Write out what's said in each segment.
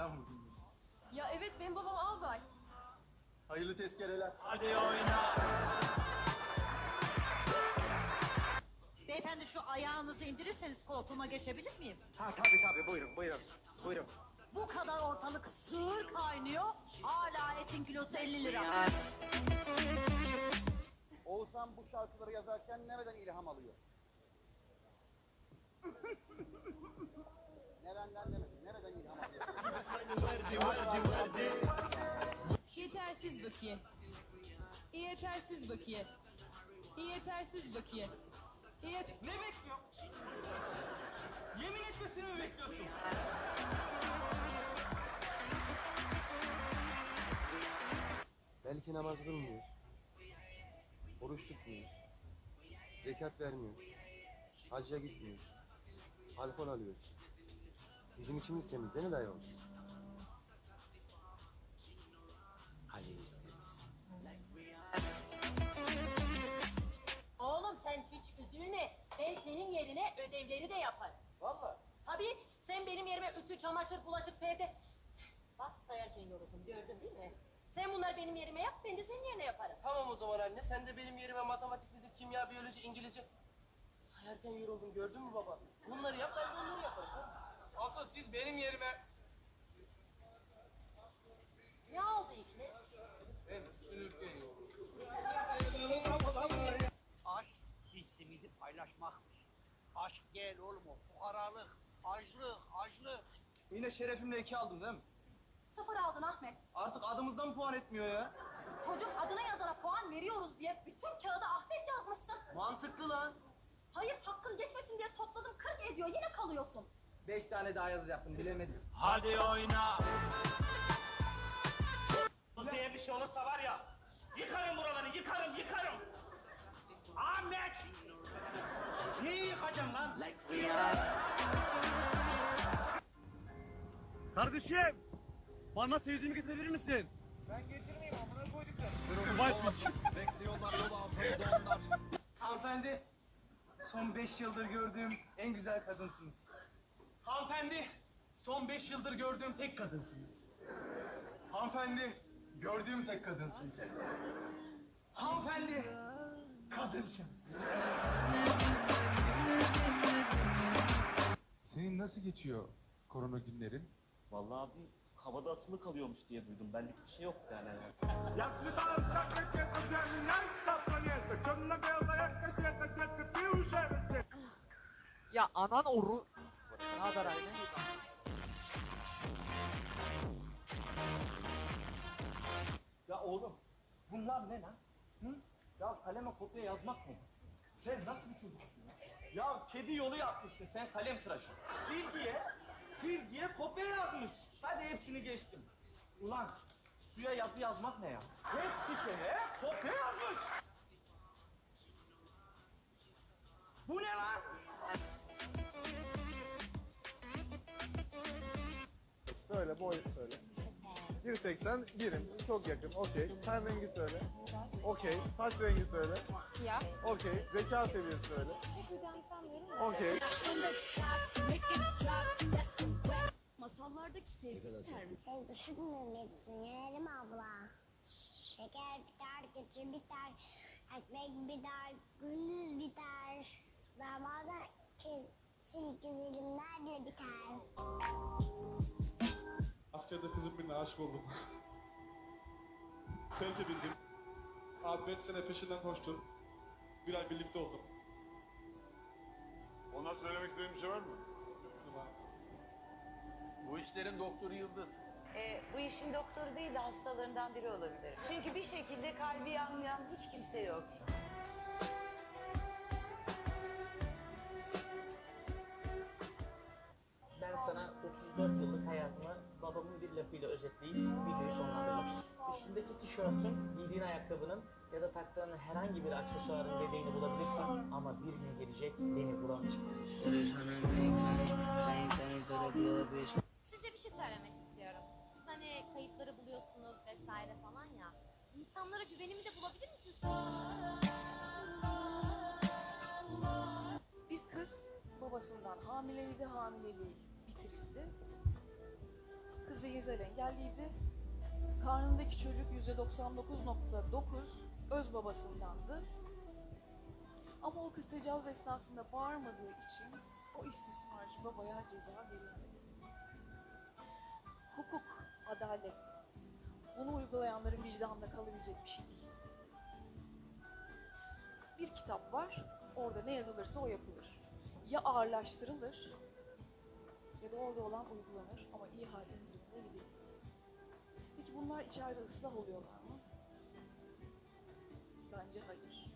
lan bugün. Ya evet benim babam albay. Hayırlı tezkereler. Hadi oyna. Beyefendi şu ayağınızı indirirseniz koltuğuma geçebilir miyim? Ha tabii tabii buyurun buyurun. Buyurun. Bu kadar ortalık sığır kaynıyor. Hala etin kilosu 50 lira. Oğuzhan bu şarkıları yazarken nereden ilham alıyor? Nereden alıyor? Yetersiz bakiye. Yetersiz bakiye. Yetersiz bakiye. Yet Ne bekliyorsun? Yemin etmesini mi bekliyorsun? Belki namaz kılmıyoruz. Oruç tutmuyoruz. Zekat vermiyoruz. Hacca gitmiyoruz. Alkol alıyoruz. Bizim içimiz temiz değil mi dayı? Oğlum ödevleri de yaparım. Valla. Tabii sen benim yerime ütü, çamaşır, bulaşık, perde... Bak sayarken yoruldum gördün değil mi? Sen bunları benim yerime yap, ben de senin yerine yaparım. Tamam o zaman anne sen de benim yerime matematik, fizik, kimya, biyoloji, İngilizce. Sayarken yoruldum gördün mü baba? Bunları yap ben de onları yaparım. tamam. Asıl siz benim yerime... Ne oldu işte? Ben düşünürken yoruldum. Aşk bir simidi paylaşmaktır. Aşk değil oğlum o. Fukaralık, açlık, açlık. Yine şerefimle iki aldım değil mi? Sıfır aldın Ahmet. Artık adımızdan puan etmiyor ya. Çocuk adına yazana puan veriyoruz diye bütün kağıda Ahmet yazmışsın. Mantıklı lan. Hayır hakkın geçmesin diye topladım 40 ediyor yine kalıyorsun. Beş tane daha yazacaktım bilemedim. Hadi oyna. Bu diye bir şey olursa var ya, yıkarım buraları, yıkarım, yıkarım. Kardeşim! Bana sevdiğimi getirebilir misin? Hanımefendi, son beş yıldır gördüğüm en güzel kadınsınız. Hanımefendi, son beş yıldır gördüğüm tek kadınsınız. Hanımefendi, gördüğüm tek kadınsınız. Hanımefendi, kadınsın. Senin nasıl geçiyor korona günlerin? Vallahi abi havada asılı kalıyormuş diye duydum. Benlik bir şey yok yani. Ya anan oru. Ne haber anne? Ya oğlum, bunlar ne lan? Hı? Ya kaleme kopya yazmak mı? Sen nasıl bir çocuksun ya? Kedi yolu yapmışsın sen kalem tıraşı. Silgiye, silgiye kopya yazmış. Hadi hepsini geçtim. Ulan suya yazı yazmak ne ya? Hep şişeye kopya yazmış. Bu ne lan? Söyle boy söyle. 1.80 birim. Çok yakın. Okey. Ten rengi söyle. Okey. Saç rengi söyle. siyah. Okey. Zeka seviyesi söyle. Okey. Masallardaki sevgili termi. Sen düşünmemişsin abla. Şeker biter, keçi biter, ekmek biter, gündüz biter. Bazen çizgi filmler bile biter. Asya'da kızım birine aşık oldum. Terk edildim. Abi 5 sene peşinden koştum. Bir ay birlikte oldum. Ona söylemek istediğin bir şey var mı? Bu işlerin doktoru Yıldız. Ee, bu işin doktoru değil de hastalarından biri olabilir. Çünkü bir şekilde kalbi yanmayan hiç kimse yok. Ben sana 34 yıllık hayatımı babamın bir lafıyla özetleyip videoyu sonlandırmak istiyorum. Üstündeki tişörtün, giydiğin ayakkabının ya da taktığın herhangi bir aksesuarın bedeğini bulabilirsem ama bir gün gelecek beni bulamayacaksın. Size bir şey söylemek istiyorum. Siz hani kayıpları buluyorsunuz vesaire falan ya. İnsanlara güvenimi de bulabilir misiniz? Bir kız babasından hamileliği de hamileliği bitirirdi. Kız zihinsel engelliydi. Karnındaki çocuk %99.9 öz babasındandı. Ama o kız tecavüz esnasında bağırmadığı için o istismarcı babaya ceza verilmedi. Hukuk, adalet. Bunu uygulayanların vicdanında kalabilecek bir şey değil. Bir kitap var, orada ne yazılırsa o yapılır. Ya ağırlaştırılır ya da orada olan uygulanır ama iyi halde gidilmez. Peki bunlar içeride ıslah oluyorlar mı? Bence hayır.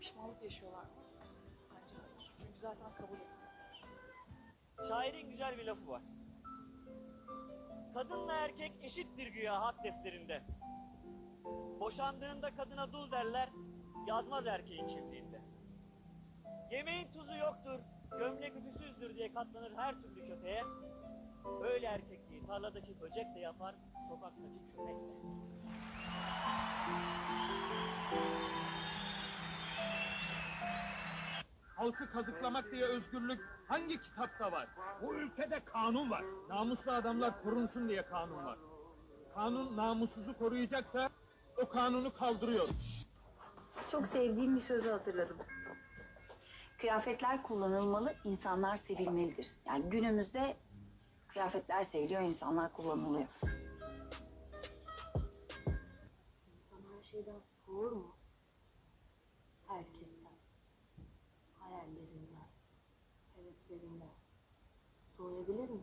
Pişmanlık yaşıyorlar mı? Bence hayır. Çünkü zaten kabul etmiyorlar. Şairin güzel bir lafı var. Kadınla erkek eşittir güya hak defterinde. Boşandığında kadına dul derler, yazmaz erkeğin kimliğinde. Yemeğin tuzu yoktur, gömlek ütüsüzdür diye katlanır her türlü köpeğe. Öyle erkekliği tarladaki böcek de yapar, sokaktaki köpek de. Halkı kazıklamak diye özgürlük hangi kitapta var? Bu ülkede kanun var. Namuslu adamlar korunsun diye kanun var. Kanun namussuzu koruyacaksa o kanunu kaldırıyor. Çok sevdiğim bir sözü hatırladım. Kıyafetler kullanılmalı, insanlar sevilmelidir. Yani günümüzde kıyafetler seviliyor, insanlar kullanılıyor. İnsan her şeyden soğur mu? Herkesten. Hayallerinden. Heveslerinden. Soğuyabilir mi?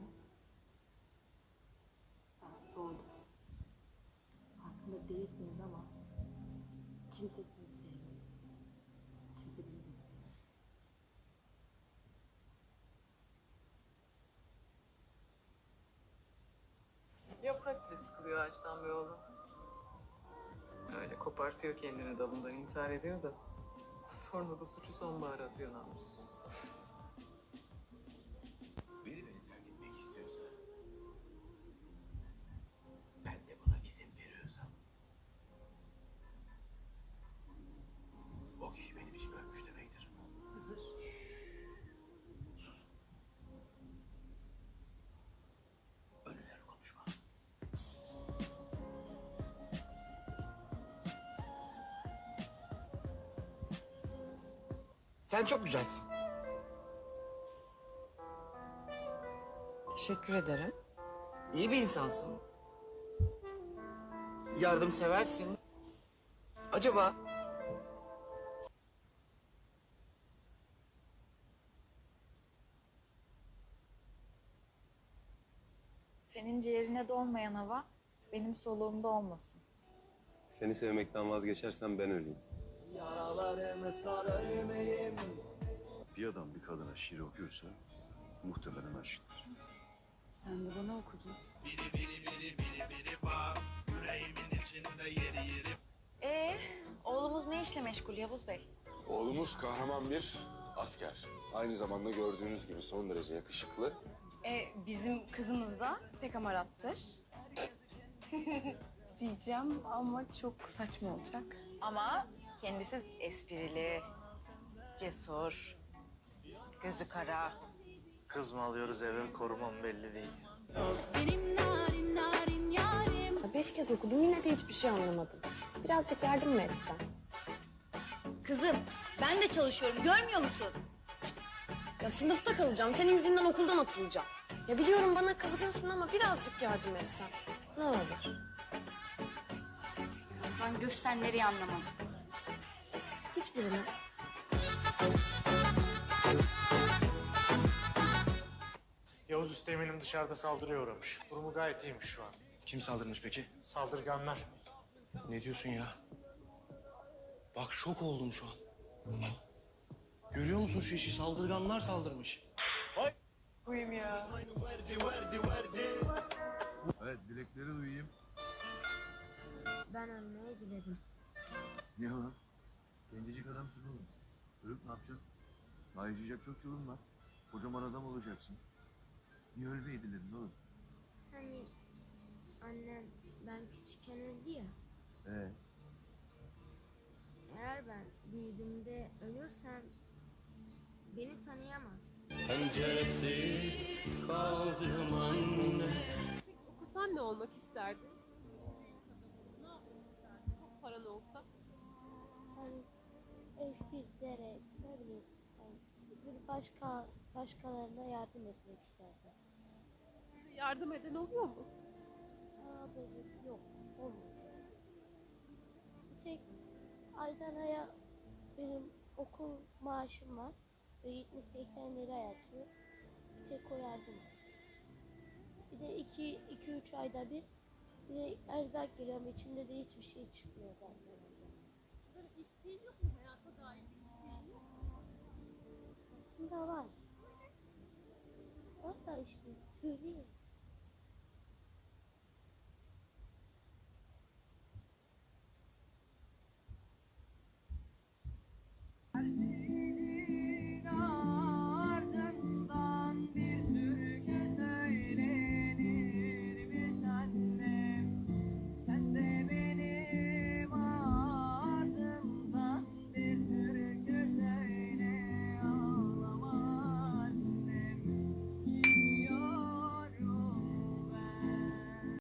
Ben soğudum. Farkında değilsiniz ama kimse sizi sevmiyor. Kimse beni de sevmiyor. Yaprak bile sıkılıyor ağaçtan be oğlum. Öyle kopartıyor kendini dalından intihar ediyor da. Sonra da suçu sonbahara atıyor namussuz. Sen çok güzelsin. Teşekkür ederim. İyi bir insansın. Yardımseversin. Acaba Senin ciğerine dolmayan hava benim soluğumda olmasın. Seni sevmekten vazgeçersem ben öleyim. Yaralarını sar. Bir adam bir kadına şiir okuyorsa muhtemelen aşıktır. Sen de bana okudun. Biri biri biri biri biri var. Yüreğimin içinde yeri yeri. Ee, oğlumuz ne işle meşgul Yavuz Bey? Oğlumuz kahraman bir asker. Aynı zamanda gördüğünüz gibi son derece yakışıklı. Ee, bizim kızımız da pek amarattır. Diyeceğim ama çok saçma olacak. Ama kendisi esprili, cesur, gözü kara. Kız mı alıyoruz eve korumam belli değil. Benim narin narin yarim. Beş kez okudum yine de hiçbir şey anlamadım. Birazcık yardım mı etsen? Kızım ben de çalışıyorum görmüyor musun? Ya sınıfta kalacağım. Senin yüzünden okuldan atılacağım. Ya biliyorum bana kızgınsın ama birazcık yardım etsen. Ne olur. Ben göster nereye anlamadım. Hiçbirini. Yavuz Üsteğmen'im dışarıda saldırıya uğramış. Durumu gayet iyiymiş şu an. Kim saldırmış peki? Saldırganlar. Ne diyorsun ya? Bak şok oldum şu an. Görüyor musun şu işi? Saldırganlar saldırmış. Vay koyayım ya. Evet dilekleri duyayım. Ben ölmeye giderim. Ne o? Gencecik adamsın oğlum. Ölüp ne yapacaksın? Daha yaşayacak çok yolun var. Kocaman adam olacaksın. Niye ölmeye diledin oğlum? Hani annem ben küçükken öldü ya. Ee, Eğer ben büyüdüğümde ölürsem beni tanıyamaz. Penceresiz kaldım anne olmak isterdin? Başka başkalarına yardım etmek isterdim. Yardım eden oluyor mu? Aa böyle yok olmuyor. Bir tek aydan aya benim okul maaşım var. Ve 70-80 lira yatıyor. Bir tek o yardım. Bir de 2-3 ayda bir bir de erzak geliyor ama içinde de hiçbir şey çıkmıyor zaten. Böyle isteğin yok mu? Hayata dair Aslında var. Var da işte görüyoruz.